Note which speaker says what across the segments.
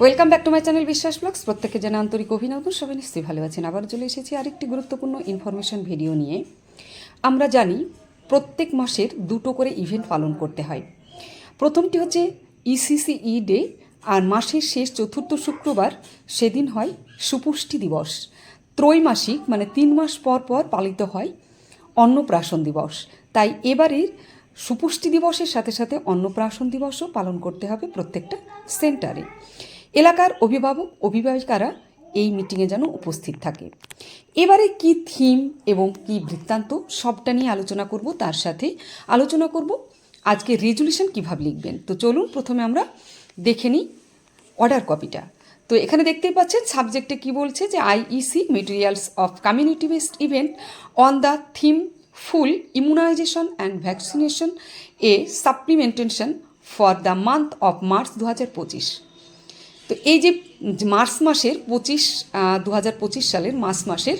Speaker 1: Welcome back to my channel Biswas blogs প্রত্যেকে জানা আন্তরিক অভিনন্দন। সবাই নিশ্চয়ই ভালো আছেন। আবার চলে এসেছি আরেকটি গুরুত্বপূর্ণ ইনফরমেশন ভিডিও নিয়ে। আমরা জানি, প্রত্যেক মাসের দুটো করে ইভেন্ট পালন করতে হয়। প্রথমটি হচ্ছে ইসিসিই ডে আর মাসের শেষ চতুর্থ শুক্রবার সেদিন হয় সুপুষ্টি দিবস। ত্রৈমাসিক মানে তিন মাস পর পর পালিত হয় অন্নপ্রাশন দিবস। তাই এবারের সুপুষ্টি দিবসের সাথে সাথে অন্নপ্রাশন দিবসও পালন করতে হবে প্রত্যেকটা সেন্টারে এলাকার অভিভাবক, অভিভাবিকারা এই মিটিংয়ে যেন উপস্থিত থাকে। এবারে কি থিম এবং কি বৃত্তান্ত সবটা নিয়ে আলোচনা করব, তার সাথে আলোচনা করব আজকে রেজুলেশন কীভাবে লিখবেন। তো চলুন প্রথমে আমরা দেখে নিই অর্ডার কপিটা। তো এখানে দেখতেই পাচ্ছেন, সাবজেক্টে কি বলছে যে IEC, materials of community based event on the theme full immunization and vaccination A supplementation for the month of March দু হাজার পঁচিশ। তো এই যে মার্চ মাসের পঁচিশ দু হাজার পঁচিশ সালের মার্চ মাসের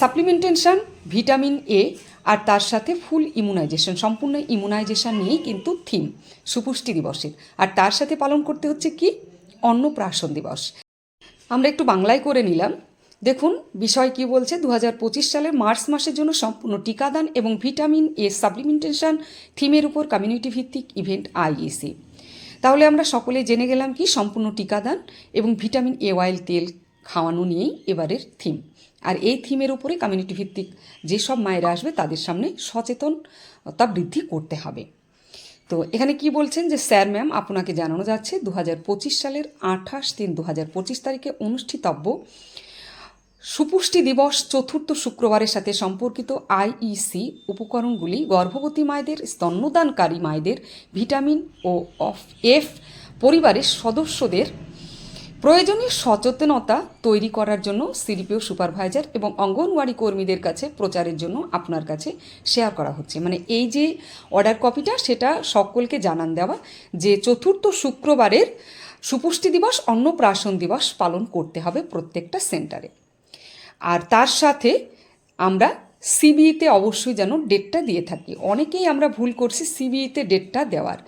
Speaker 1: সাপ্লিমেন্টেশন, ভিটামিন এ আর তার সাথে ফুল ইমিউনাইজেশন, সম্পূর্ণ ইমিউনাইজেশন নিয়েই কিন্তু থিম, সুপুষ্টি দিবসের। আর তার সাথে পালন করতে হচ্ছে কি? অন্নপ্রাশন দিবস। আমরা একটু বাংলায় করে নিলাম। দেখুন, বিষয় কি বলছে? দু হাজার পঁচিশ সালের মার্চ মাসের জন্য সম্পূর্ণ টিকাদান এবং ভিটামিন এ সাপ্লিমেন্টেশন থিমের উপর কমিউনিটি ভিত্তিক ইভেন্ট আইইসি তাহলে আমরা সকলে জেনে গেলাম কি সম্পূর্ণ টিকাদান এবং ভিটামিন এ অয়েল তেল খাওয়ানো নিয়েই এবারের থিম আর এই থিমের উপরে কমিউনিটি ভিত্তিক যেসব মায়েরা আসবে তাদের সামনে সচেতনতা বৃদ্ধি করতে হবে। তো এখানে কি বলছেন যে, স্যার ম্যাম, আপনাকে জানানো যাচ্ছে দু হাজার পঁচিশ সালের আঠাশ তিন দু তারিখে অনুষ্ঠিতব্য সুপুষ্টি দিবস চতুর্থ শুক্রবারের সাথে সম্পর্কিত আইইসি উপকরণগুলি গর্ভবতী মায়েদের, স্তন্যদানকারী মায়েদের, ভিটামিন ও অফ এফ পরিবারের সদস্যদের প্রয়োজনীয় সচেতনতা তৈরি করার জন্য সিডিপিও সুপারভাইজার এবং অঙ্গনওয়াড়ি কর্মীদের কাছে প্রচারের জন্য আপনার কাছে শেয়ার করা হচ্ছে। মানে এই যে অর্ডার কপিটা, সেটা সকলকে জানান দেওয়া যে চতুর্থ শুক্রবারের সুপুষ্টি দিবস, অন্নপ্রাশন দিবস পালন করতে হবে প্রত্যেকটা সেন্টারে। আর তার সাথে আমরা সিবিইতে অবশ্যই যেন ডেটটা দিয়ে থাকি। অনেকেই আমরা ভুল করছি সিবিইতে ডেটটা দেওয়ার।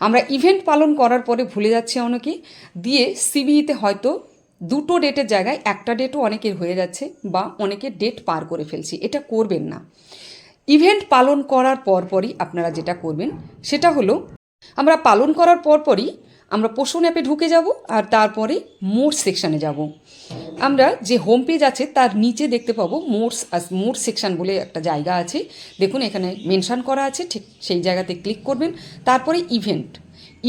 Speaker 1: আমরা ইভেন্ট পালন করার পরে ভুলে যাচ্ছি অনেকে। দিয়ে সিবিইতে হয়তো দুটো ডেটের জায়গায় একটা ডেটও অনেকের হয়ে যাচ্ছে বা অনেকের ডেট পার করে ফেলছি। এটা করবেন না। ইভেন্ট পালন করার পরপরই আপনারা যেটা করবেন সেটা হলো, আমরা পালন করার পরপরই আমরা পোষণ অ্যাপে ঢুকে যাব আর তারপরে মোর সেকশানে যাব। আমরা যে হোম পেজ আছে তার নিচে দেখতে পাবো মোরস মোর সেকশন বলে একটা জায়গা আছে। দেখুন, এখানে মেনশন করা আছে, ঠিক সেই জায়গাতে ক্লিক করবেন। তারপরে ইভেন্ট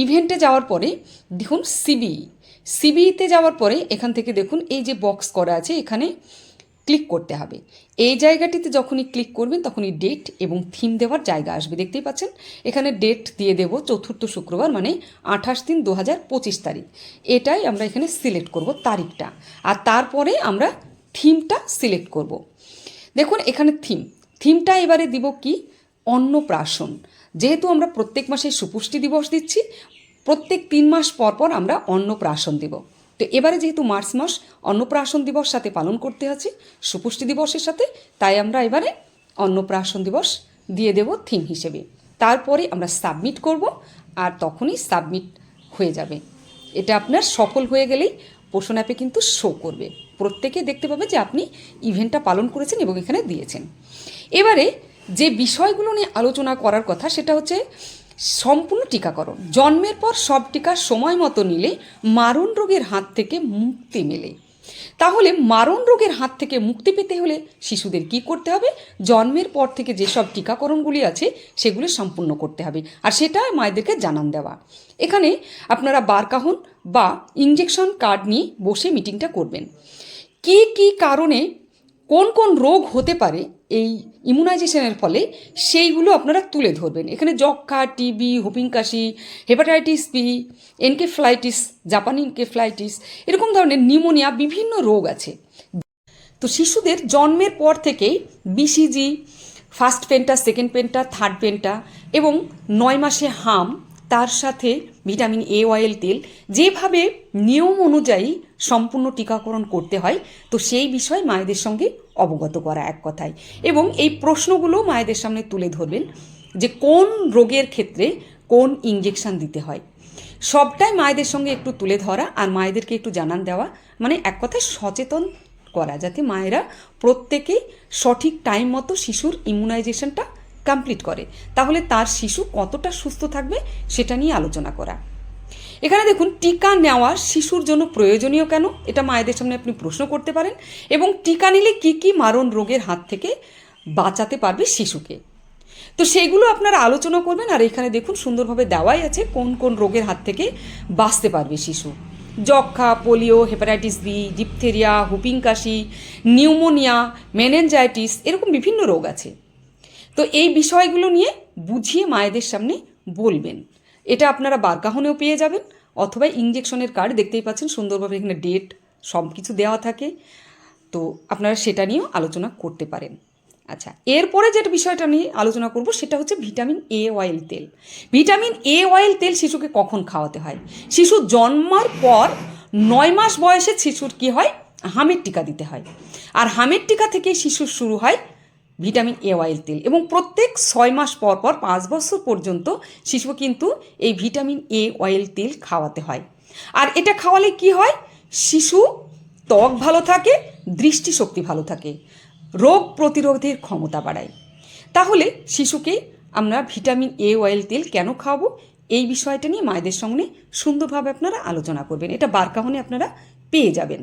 Speaker 1: ইভেন্টে যাওয়ার পরে দেখুন সিবিই সিবিইতে যাওয়ার পরে এখান থেকে দেখুন, এই যে বক্স করা আছে, এখানে ক্লিক করতে হবে। এই জায়গাটিতে যখনই ক্লিক করবেন, তখনই ডেট এবং থিম দেওয়ার জায়গা আসবে। দেখতেই পাচ্ছেন? এখানে ডেট দিয়ে দেব চতুর্থ শুক্রবার মানে আঠাশ দিন দু হাজার পঁচিশ তারিখ। এটাই আমরা এখানে সিলেক্ট করব তারিখটা। আর তারপরে আমরা থিমটা সিলেক্ট করব। দেখুন, এখানে থিম থিমটা এবারে দিব কি? অন্নপ্রাশন। যেহেতু আমরা প্রত্যেক মাসে সুপুষ্টি দিবস দিচ্ছি, প্রত্যেক তিন মাস পর পর আমরা অন্নপ্রাশন দেব। তো এবারে যেহেতু মার্চ মাস, অন্নপ্রাশন দিবস সাথে পালন করতে আছে সুপুষ্টি দিবসের সাথে, তাই আমরা এবারে অন্নপ্রাশন দিবস দিয়ে দেব থিম হিসেবে। তারপরে আমরা সাবমিট করব, আর তখনই সাবমিট হয়ে যাবে। এটা আপনার সফল হয়ে গেলেই পোষণ অ্যাপে কিন্তু শো করবে। প্রত্যেকে দেখতে পাবে যে আপনি ইভেন্টটা পালন করেছেন এবং এখানে দিয়েছেন। এবারে যে বিষয়গুলো নিয়ে আলোচনা করার কথা, সেটা হচ্ছে সম্পূর্ণ টিকাকরণ। জন্মের পর সব টিকা সময় মতো নিলে মারণ রোগের হাত থেকে মুক্তি মেলে। তাহলে মারণ রোগের হাত থেকে মুক্তি পেতে হলে শিশুদের কি করতে হবে? জন্মের পর থেকে যেসব টিকাকরণগুলি আছে, সেগুলি সম্পূর্ণ করতে হবে। আর সেটা মায়েদেরকে জানান দেওয়া। এখানে আপনারা বারকাহন বা ইঞ্জেকশন কার্ড নিয়ে বসে মিটিংটা করবেন। কি কি কারণে কোন কোন রোগ হতে পারে এই ইমিউনাইজেশনের ফলে সেইগুলো আপনারা তুলে ধরবেন। এখানে যক্ষা টিবি হুপিং কাশি হেপাটাইটিস বি এনকেফ্লাইটিস জাপানি এনকেফ্লাইটিস এরকম ধরনের নিউমোনিয়া বিভিন্ন রোগ আছে। তো শিশুদের জন্মের পর থেকেই BCG first penta second penta third penta এবং নয় মাসে হাম তার সাথে ভিটামিন এ অয়েল তেল যেভাবে নিয়ম অনুযায়ী সম্পূর্ণ টিকাকরণ করতে হয়, তো সেই বিষয়ে মায়েদের সঙ্গে অবগত করা এক কথায়। এবং এই প্রশ্নগুলো মায়েদের সামনে তুলে ধরবেন যে কোন রোগের ক্ষেত্রে কোন ইঞ্জেকশন দিতে হয়। সবটাই মায়েদের সঙ্গে একটু তুলে ধরা আর মায়েদেরকে একটু জানান দেওয়া মানে এক কথায় সচেতন করা, যাতে মায়েরা প্রত্যেকেই সঠিক টাইম মতো শিশুর ইমিউনাইজেশনটা কমপ্লিট করে। তাহলে তার শিশু কতটা সুস্থ থাকবে সেটা নিয়ে আলোচনা করা। এখানে দেখুন, টিকা নেওয়া শিশুর জন্য প্রয়োজনীয় কেন? এটা মায়েদের সামনে আপনি প্রশ্ন করতে পারেন। এবং টিকা নিলে কি কি মারণ রোগের হাত থেকে বাঁচাতে পারবে শিশুকে? তো সেইগুলো আপনারা আলোচনা করবেন, আর এখানে দেখুন সুন্দরভাবে দেওয়াই আছে কোন কোন রোগের হাত থেকে বাঁচতে পারবে শিশু। যক্ষা polio, hepatitis B, diphtheria, whooping কাশি, নিউমোনিয়া মেনেঞ্জাইটিস এরকম বিভিন্ন রোগ আছে। তো এই বিষয়গুলো নিয়ে বুঝিয়ে মায়েদের সামনে বলবেন। এটা আপনারা বারকাহনেও পেয়ে যাবেন, অথবা ইঞ্জেকশনের কার্ড দেখতেই পাচ্ছেন, সুন্দরভাবে এখানে ডেট সব কিছু দেওয়া থাকে। তো আপনারা সেটা নিয়েও আলোচনা করতে পারেন। আচ্ছা এরপরে যেটা বিষয়টা নিয়ে আলোচনা করব, সেটা হচ্ছে ভিটামিন এ অয়েল তেল। ভিটামিন এ অয়েল তেল শিশুকে কখন খাওয়াতে হয়? শিশু জন্মার পর নয় মাস বয়সে শিশুর কি হয়? হামের টিকা দিতে হয়। আর হামের টিকা থেকে শিশুর শুরু হয় ভিটামিন এ অয়েল তেল। এবং প্রত্যেক ছয় মাস পর পর পাঁচ বছর পর্যন্ত শিশু কিন্তু এই ভিটামিন এ অয়েল তেল খাওয়াতে হয়। আর এটা খাওয়ালে কি হয়? শিশু ত্বক ভালো থাকে, দৃষ্টিশক্তি ভালো থাকে, রোগ প্রতিরোধের ক্ষমতা বাড়ায়। তাহলে শিশুকে আমরা ভিটামিন এ অয়েল তেল কেন খাওয়াবো? এই বিষয়টা নিয়ে মায়েদের সঙ্গে সুন্দরভাবে আপনারা আলোচনা করবেন। এটা বারকাহনে আপনারা পেয়ে যাবেন।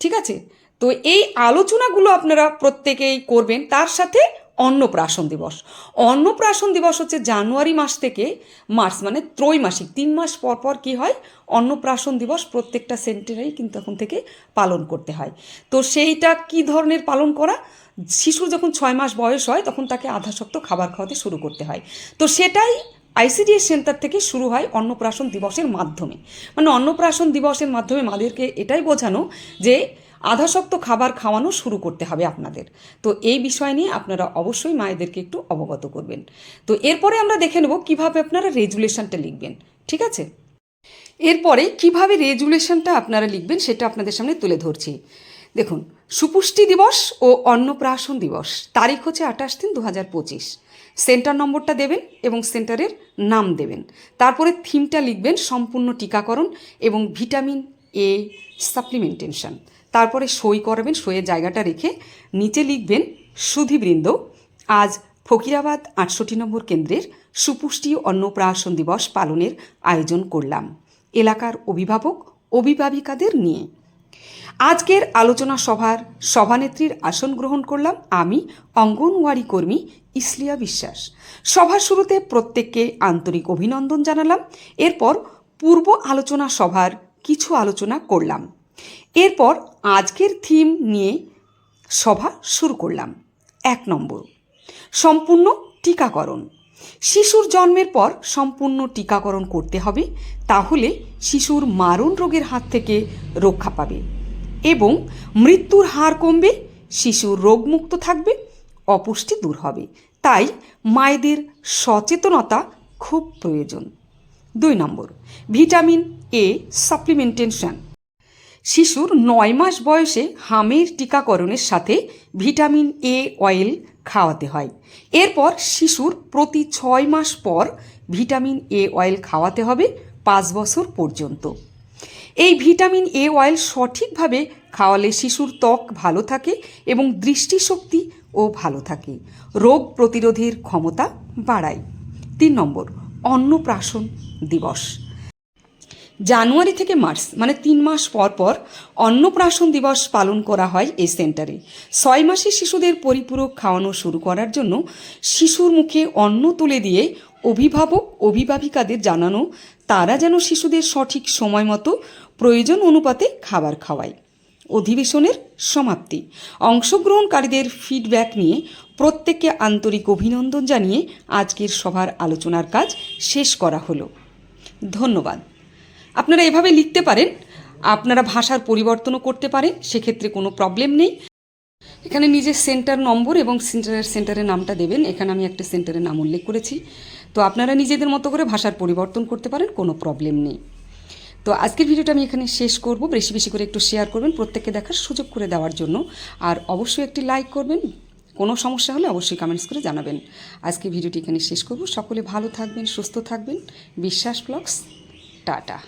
Speaker 1: ঠিক আছে? তো এই আলোচনাগুলো আপনারা প্রত্যেকেই করবেন। তার সাথে অন্নপ্রাশন দিবস। অন্নপ্রাশন দিবস হচ্ছে জানুয়ারি মাস থেকে মার্চ মানে ত্রৈমাসিক। তিন মাস পর পর কী হয়? অন্নপ্রাশন দিবস প্রত্যেকটা সেন্টারেই কিন্তু এখন থেকে পালন করতে হয়। তো সেইটা কি ধরনের পালন করা? শিশুর যখন ছয় মাস বয়স হয়, তখন তাকে আধা আধাশক্ত খাবার খাওয়াতে শুরু করতে হয়। তো সেটাই আইসিডিএস সেন্টার থেকে শুরু হয় অন্নপ্রাশন দিবসের মাধ্যমে। মানে অন্নপ্রাশন দিবসের মাধ্যমে মাদেরকে এটাই বোঝানো যে আধাশক্ত খাবার খাওয়ানো শুরু করতে হবে আপনাদের। তো এই বিষয় নিয়ে আপনারা অবশ্যই মায়েদেরকে একটু অবগত করবেন। তো এরপরে আমরা দেখে নেব কীভাবে আপনারা রেজুলেশনটা লিখবেন, ঠিক আছে? এরপরে কীভাবে রেজুলেশনটা আপনারা লিখবেন সেটা আপনাদের সামনে তুলে ধরছি। দেখুন, সুপুষ্টি দিবস ও অন্নপ্রাশন দিবস, তারিখ হচ্ছে আঠাশ তিন দু হাজার পঁচিশ। সেন্টার নম্বরটা দেবেন এবং সেন্টারের নাম দেবেন। তারপরে থিমটা লিখবেন সম্পূর্ণ টিকাকরণ এবং ভিটামিন এ সাপ্লিমেন্টেশন তারপরে সই করবেন, সইয়ের জায়গাটা রেখে নিচে লিখবেন সুধীবৃন্দ, আজ ফকিরাবাদ আটষট্টি নম্বর কেন্দ্রের সুপুষ্টি অন্নপ্রাশন দিবস পালনের আয়োজন করলাম। এলাকার অভিভাবক, অভিভাবিকাদের নিয়ে। আজকের আলোচনা সভার সভানেত্রীর আসন গ্রহণ করলাম আমি, অঙ্গনওয়াড়ি কর্মী ইসলিয়া বিশ্বাস। সভার শুরুতে প্রত্যেককে আন্তরিক অভিনন্দন জানালাম। এরপর পূর্ব আলোচনা সভার কিছু আলোচনা করলাম। এরপর আজকের থিম নিয়ে সভা শুরু করলাম। এক নম্বর, সম্পূর্ণ টিকাকরণ। শিশুর জন্মের পর সম্পূর্ণ টিকাকরণ করতে হবে, তাহলে শিশুর মারণ রোগের হাত থেকে রক্ষা পাবে এবং মৃত্যুর হার কমবে, শিশু রোগমুক্ত থাকবে, অপুষ্টি দূর হবে। তাই মায়েদের সচেতনতা খুব প্রয়োজন। দুই নম্বর, ভিটামিন এ সাপ্লিমেন্টেশন শিশুর নয় মাস বয়সে হামের টিকাকরণের সাথে ভিটামিন এ অয়েল খাওয়াতে হয়। এরপর শিশুর প্রতি ছয় মাস পর ভিটামিন এ অয়েল খাওয়াতে হবে পাঁচ বছর পর্যন্ত। এই ভিটামিন এ অয়েল সঠিকভাবে খাওয়ালে শিশুর ত্বক ভালো থাকে এবং দৃষ্টিশক্তি ও ভালো থাকে। রোগ প্রতিরোধের ক্ষমতা বাড়ায়। তিন নম্বর অন্নপ্রাশন দিবস। জানুয়ারি থেকে মার্চ মানে তিন মাস পর পর অন্নপ্রাশন দিবস পালন করা হয় এই সেন্টারে। ছয় মাসের শিশুদের পরিপূরক খাওয়ানো শুরু করার জন্য শিশুর মুখে অন্ন তুলে দিয়ে অভিভাবক, অভিভাবিকাদের জানানো, তারা যেন শিশুদের সঠিক সময় মতো প্রয়োজন অনুপাতে খাবার খাওয়ায়। অধিবেশনের সমাপ্তি। অংশগ্রহণকারীদের ফিডব্যাক নিয়ে প্রত্যেককে আন্তরিক অভিনন্দন জানিয়ে আজকের সভার আলোচনার কাজ শেষ করা হলো। ধন্যবাদ। আপনারা এভাবে লিখতে পারেন, আপনারা ভাষার পরিবর্তনও করতে পারেন, সেক্ষেত্রে কোনো প্রবলেম নেই। এখানে নিজের সেন্টার নম্বর এবং সেন্টারের সেন্টারের নামটা দেবেন, এখানে আমি একটা সেন্টারের নাম উল্লেখ করেছি। তো আপনারা নিজেদের মতো করে ভাষার পরিবর্তন করতে পারেন, কোনো প্রবলেম নেই। তো আজকের ভিডিওটা আমি এখানে শেষ করব। বেশি বেশি করে একটু শেয়ার করবেন, প্রত্যেককে দেখার সুযোগ করে দেওয়ার জন্য। আর অবশ্যই একটি লাইক করবেন। কোনো সমস্যা হলে অবশ্যই কমেন্টস করে জানাবেন। আজকে ভিডিওটি এখানে শেষ করব। সকলে ভালো থাকবেন, সুস্থ থাকবেন। বিশ্বাস ব্লগস, টাটা।